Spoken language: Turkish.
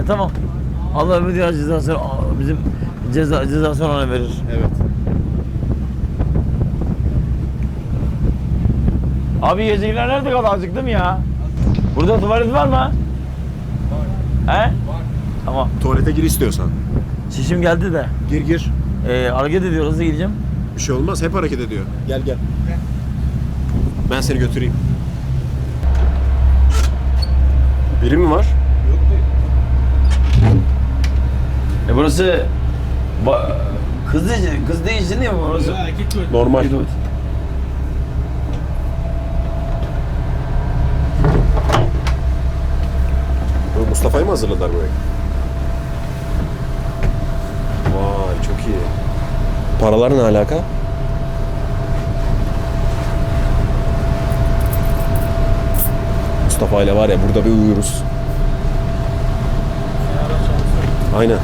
E tamam. Allah ömür diğer cezasını bizim ceza cezasını ona verir. Evet. Abi yiyecekler nerede kaldı acıktım ya. Burada tuvalet var mı? He? Var. Tamam. Tuvalete gir istiyorsan. Şişim geldi de. Gir gir. Ee, hareket ediyor. Nasıl gideceğim? Bir şey olmaz. Hep hareket ediyor. Gel gel. Ben seni götüreyim. Biri mi var? E burası ba- kız değil, kız değil değil mi burası? Normal. Bu Mustafa'yı mı hazırladılar buraya? Vay çok iyi. Paralar ne alaka? Mustafa ile var ya burada bir uyuruz. Aynen.